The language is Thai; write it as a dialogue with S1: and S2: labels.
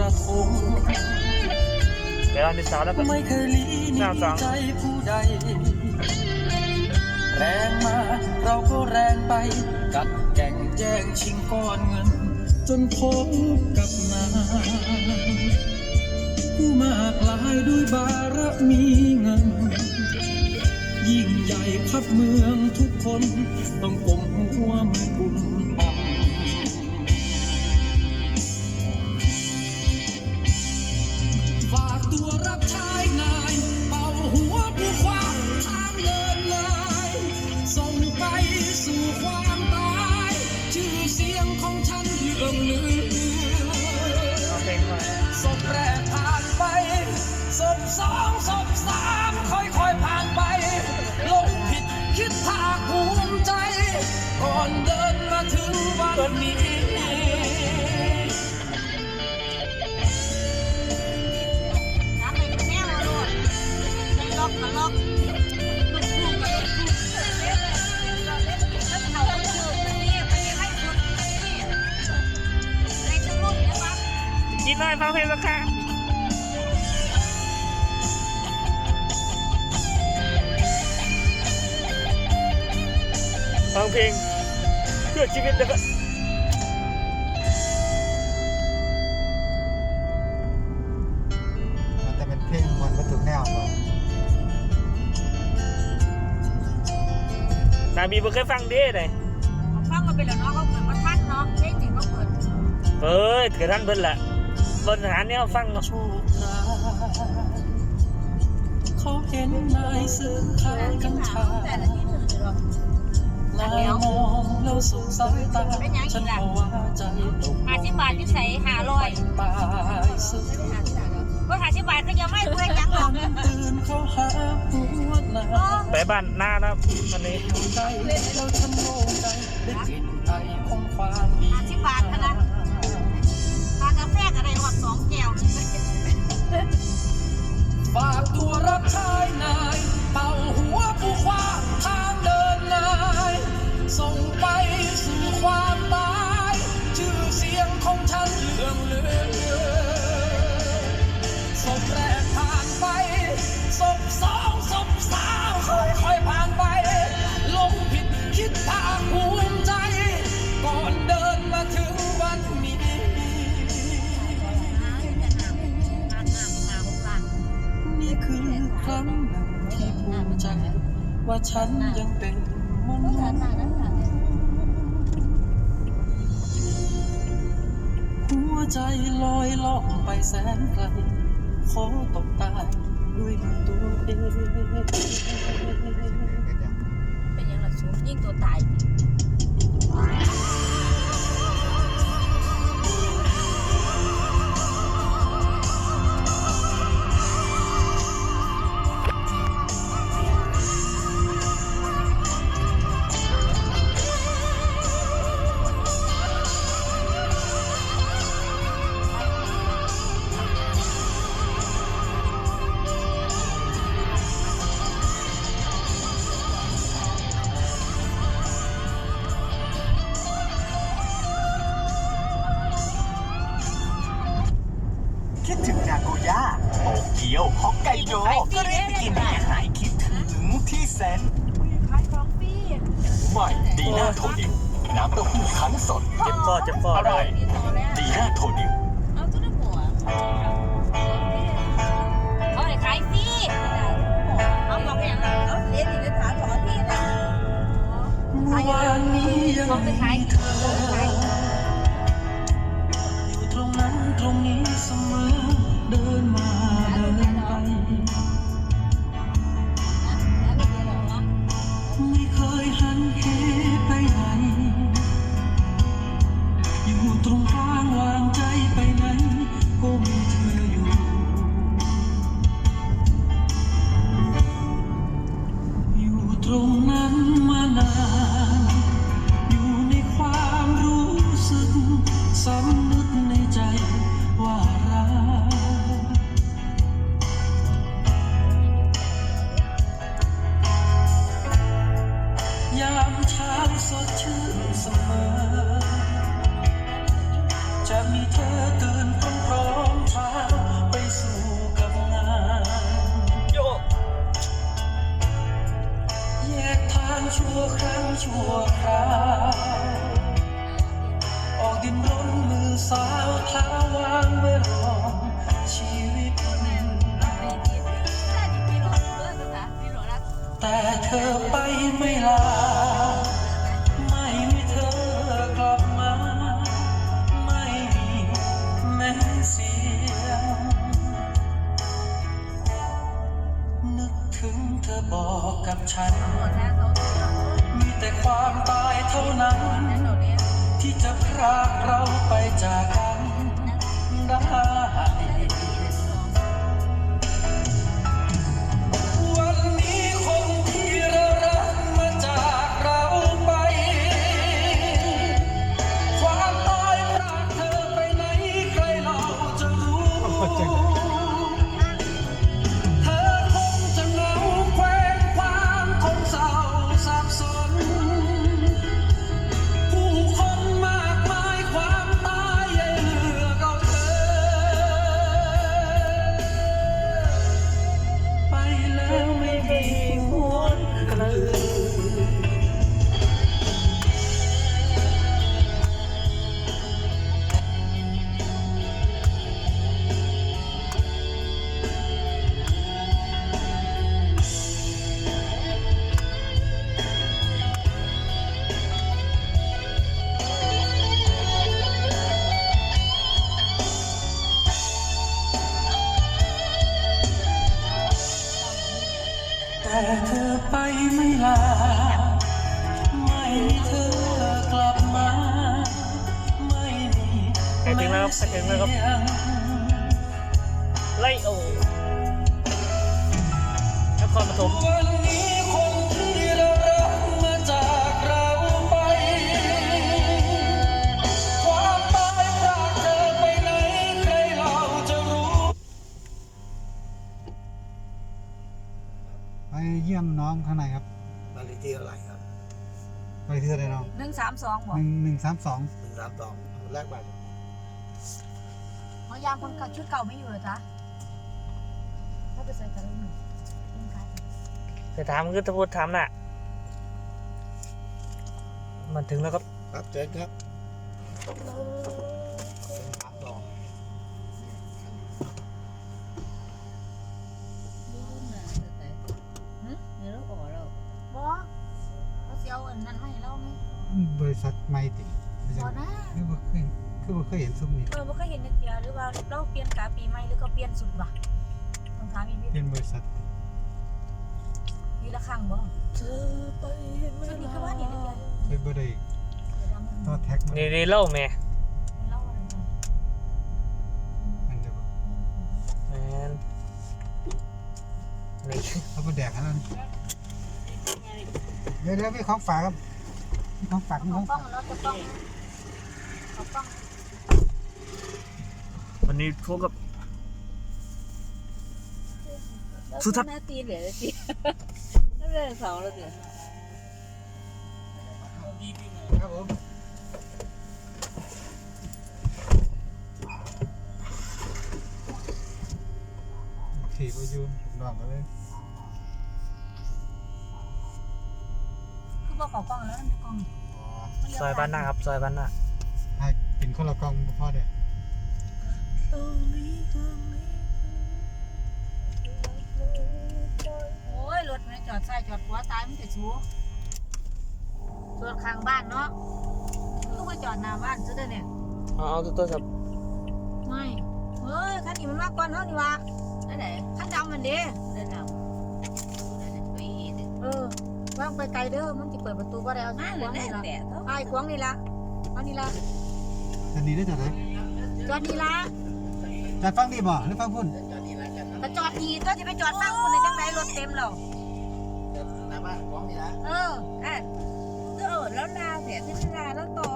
S1: ระทง
S2: เดี๋ยวเราเป็นสาวแล้วก็
S1: ไม่เคยลีหนี
S2: สาสอง
S1: ใจผู้ใด แรงมาเราก็แรงไป กัดแก่งแย่งชิงก้อนเงิน จนพบกับนางผู้มากลายด้วยบารมีเงิน ยิ่งใหญ่ขับเมืองทุกคน ต้องกลมหัวมือบุญ บนี้ไม่ได้ให้
S3: คนนี่ในสมุดนะครับ
S2: กินหน่อยฟังเพลงสักครั้งฟังเพลงเพื่อชีวิตแล้วก็
S4: แเป็นเพลงมันก็ถูกแนวก่อน
S2: นาบีบ่เคยฟังเด้เลย
S3: เขาฟังมาเป็นแล้วเนาะเขาเปิดมาทันเนาะเพลงจริงเขาเปิด
S2: เอ้ยเกิดท่านเพิ่นละบนหาแนวฟังเนาะ
S1: โชคร้ายเขาเห็นนายซื้อขายกัญชา
S3: แต่ละที่หนึ่งเนาะ
S1: นายมองแล้วสงสายตาฉันก็ว่าใจตก
S3: ห้าสิบบาทที่ใส่ห้าร้อย
S1: ตายสุด
S3: ก็ห้า สิบบาทก็ยังไม่เพื่อยังหรอก
S1: ตื่นเข้าหาหัวหน้า
S2: ไปบ้านหน้านะครับวันนี้
S1: ใจแล้วฉันโล่งใจได้กลิ่นไอของความดี
S3: ห้าสิบบาทเท่านั้นทานกาแฟก็ได้หอดสองแก้ว
S1: ฝากตัวรับใช้นายเป่า ฉันยังเป็นมนุษย์หัวใจลอยล่องไปแสนไกล ขอตกตายด้วยตัวเอง
S3: เป็นยังไงสูงยิ่งตัวตายำ
S5: เต้าหู้คั้นสด
S2: เจ็บคอเจ็บคอ
S5: อ
S2: เล
S5: ร่อย
S2: ย
S5: ดีน่าโทนิว
S3: เอาจุดหัวเขาให้ขายฟรีเอาบอกอย่างนั้นเขาเรียนอยู่ในฐานของที่นะ
S1: เมื่อวานนี้ยัง
S3: เขาไป
S1: มี
S3: ขาย
S1: เธออยู่ตรงนั้นตรงนี้เสมอเดินมาเดิน จะมีเธอตื่นพร้อมพร้อไปสู่กับงานแยกทางชั่วครั้งชั่วคราวออกดินร้นมือสาวเท้าวางไว้รอชีวิต แต่เธอไปไม่ลา บ
S2: อ ถึงแล้วครับใกล้ถึงแล้วครับ
S1: เสียง
S2: ไล่โอ้นครปฐม
S1: วันนี้คนที่เรารักมาจากเราไปความตายพรากเธอไปไหนใครเราจะรู้
S4: ไปเยี่ยมน้องข้างในครับ
S6: บ้านเลขที่เท่าไหร่ครับ
S4: ไปที่ไหนน้อง
S3: หนึ่งสามสองบอ
S4: ห
S3: ก
S4: นึ่งหนึ่งสามสอง
S6: หนึ่งสามสองแรกบัตร
S3: มายามคนเก่าชุดเก่าไม่อยู่เหรอจ๊ะถ้าไปใส่ตะลุ่มเป็นใคร
S2: จะถามคือถ้าพูดถามน่ะ มันถึงแล้วครับ
S6: ครับเชิญครับหนึ่งสามสอง
S3: บอเขาเสียวอันนั้นไม่เล่าไหม
S4: บริษัทไม่ติดไม่ใช่
S3: บอนะ
S4: คือบ่เคย คือบ่เคยเห็นซุ้มนี้
S3: เออไม่เคยเห็นนักเดียหรือว่าเราเปลี่ยนกาปีใหม่หรือก็เปลี่ยนสุดวะต้องถามอีกนิด
S4: เป็นบริษัท
S3: ปีละครั้งบ่
S1: เธอไปไม่
S3: ชุดนี้
S1: ลา
S3: คือว่านี่นักเดีย
S4: ไปบ่ได้
S3: เดี๋ยวดำมัน
S4: ต่อแท็กมา
S2: นี่นี่เล่าแม่
S3: เล่าอะไรกัน
S4: มันจะบ่
S2: แมนนี่
S4: เขาบ่แดกให้แล้วนี่เดี๋ยวเดี๋ยวมีของฝากครับมีของฝากมี
S3: ข
S4: ข
S3: อ
S4: อง
S3: ป้อ
S4: ฝางก
S3: แล้วจะป้องขอป้อง
S2: วันนี้พบกับ สุทัศน์
S7: หน้าตีนเหลือตีนั่นเลยสองแล้วเดี๋ยว
S4: ครับผมขี่ไปยืนนอนกันเลย
S3: คือบอกขอป้องแล้วมันกล้อง
S4: อ๋อ
S3: มันเลี้ว
S2: ซอยบ้านหน้าครับ ซอยบ้านหน้า
S4: ให้กินคนละกล่องบ่พอเด้อ
S3: โอ้ยรถมันจอดใส่จอดหัวตายมันจะชูจอดข้างบ้านเนาะคือว่าจอดหน้าบ้านซื้อได้เนี่ย
S2: เอาเอาตัวสับ
S3: ไม่เฮ้ยคันนี้มันมากกว่าเท่านี่วะ
S7: นั่นไหน
S3: คันดำมันเด้
S7: เดินเอานั่นไหนไปอีก
S3: เออวางไปไกลเด้อมันจะเปิดประตูก็ได้เอา
S7: นั่น
S3: ข
S7: เล
S3: วายง
S7: แน่
S3: นี่ละ
S7: แต่เขา
S3: ไอ้ขวางนี่ละเอานี่ละ
S4: อันนี้ได้จากไหน
S3: จอดนี่ละ
S4: จากฟังดีบ่หรือฟังพุ่น
S3: แต่จอดดีก็จะไปจอดฟังคนในจังไหนรถเต็มแล้ว
S6: หน้าบ้านของนี่นะ
S3: เออ
S7: อะก็เออแล้วลาเสียที่ลาแล้วต่อ